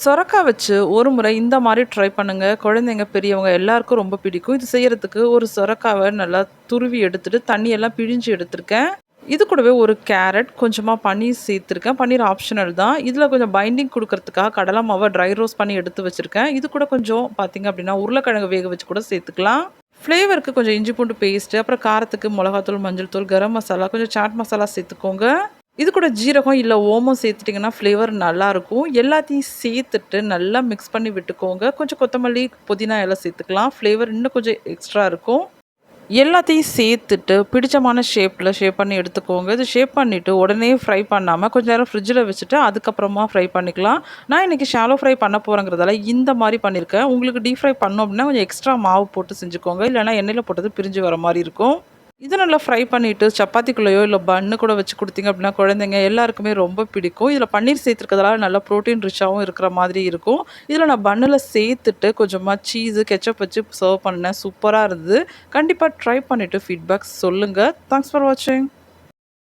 சொரக்காய் வச்சு ஒரு முறை இந்த மாதிரி ட்ரை பண்ணுங்கள் குழந்தைங்க, பெரியவங்க எல்லாருக்கும் ரொம்ப பிடிக்கும். இது செய்கிறதுக்கு ஒரு சொரக்காவை நல்லா துருவி எடுத்துட்டு, தண்ணியெல்லாம் பிழிஞ்சு எடுத்துருக்கேன். இது கூடவே ஒரு கேரட், கொஞ்சமாக பன்னீர் சேர்த்துருக்கேன். பன்னீர் ஆப்ஷனல் தான். இதில் கொஞ்சம் பைண்டிங் கொடுக்கறதுக்காக கடலை மாவை ட்ரை ரோஸ் பண்ணி எடுத்து வச்சுருக்கேன் இது கூட கொஞ்சம் பார்த்தீங்க அப்படின்னா, உருளைக்கிழங்கு வேக வச்சு கூட சேர்த்துக்கலாம். ஃப்ளேவருக்கு கொஞ்சம் இஞ்சி பூண்டு பேஸ்ட்டு, அப்புறம் காரத்துக்கு மிளகாத்தூள், மஞ்சள் தூள், கரம் மசாலா, கொஞ்சம் சாட் மசாலா சேர்த்துக்கோங்க. இது கூட ஜீரகம் இல்லை ஓமம் சேர்த்துட்டிங்கன்னா ஃப்ளேவர் நல்லாயிருக்கும். எல்லாத்தையும் சேர்த்துட்டு நல்லா மிக்ஸ் பண்ணி விட்டுக்கோங்க. கொஞ்சம் கொத்தமல்லி, புதினா எல்லாம் சேர்த்துக்கலாம். ஃப்ளேவர் இன்னும் கொஞ்சம் எக்ஸ்ட்ரா இருக்கும். எல்லாத்தையும் சேர்த்துட்டு பிடிச்சமான ஷேப்பில் ஷேப் பண்ணி எடுத்துக்கோங்க. இது ஷேப் பண்ணிவிட்டு உடனே ஃப்ரை பண்ணாமல் கொஞ்ச நேரம் ஃப்ரிட்ஜில் வச்சுட்டு அதுக்கப்புறமா ஃப்ரை பண்ணிக்கலாம். நான் இன்றைக்கி ஷாலோ ஃப்ரை பண்ண போகிறேங்கிறதால இந்த மாதிரி பண்ணியிருக்கேன். உங்களுக்கு டீப் ஃப்ரை பண்ணோம் அப்படின்னா கொஞ்சம் எக்ஸ்ட்ரா மாவு போட்டு செஞ்சுக்கோங்க. இல்லைனா எண்ணெயில் போட்டது பிரிஞ்சு வர மாதிரி இருக்கும். இதை நல்லா ஃப்ரை பண்ணிவிட்டு சப்பாத்திக்குள்ளேயோ இல்லை பன்னு கூட வச்சு கொடுத்தீங்க அப்படின்னா, குழந்தைங்க எல்லாருக்குமே ரொம்ப பிடிக்கும். இதில் பன்னீர் சேர்த்துருக்கிறதால நல்லா ப்ரோட்டீன் ரிச்சாகவும் இருக்கிற மாதிரி இருக்கும். இதில் நான் பண்ணில் சேர்த்துட்டு கொஞ்சமாக சீஸு, கெட்சப் வச்சு சர்வ் பண்ணேன். சூப்பராக இருந்தது. கண்டிப்பாக ட்ரை பண்ணிவிட்டு ஃபீட்பேக் சொல்லுங்கள் தேங்க்ஸ் ஃபார் வாட்சிங்.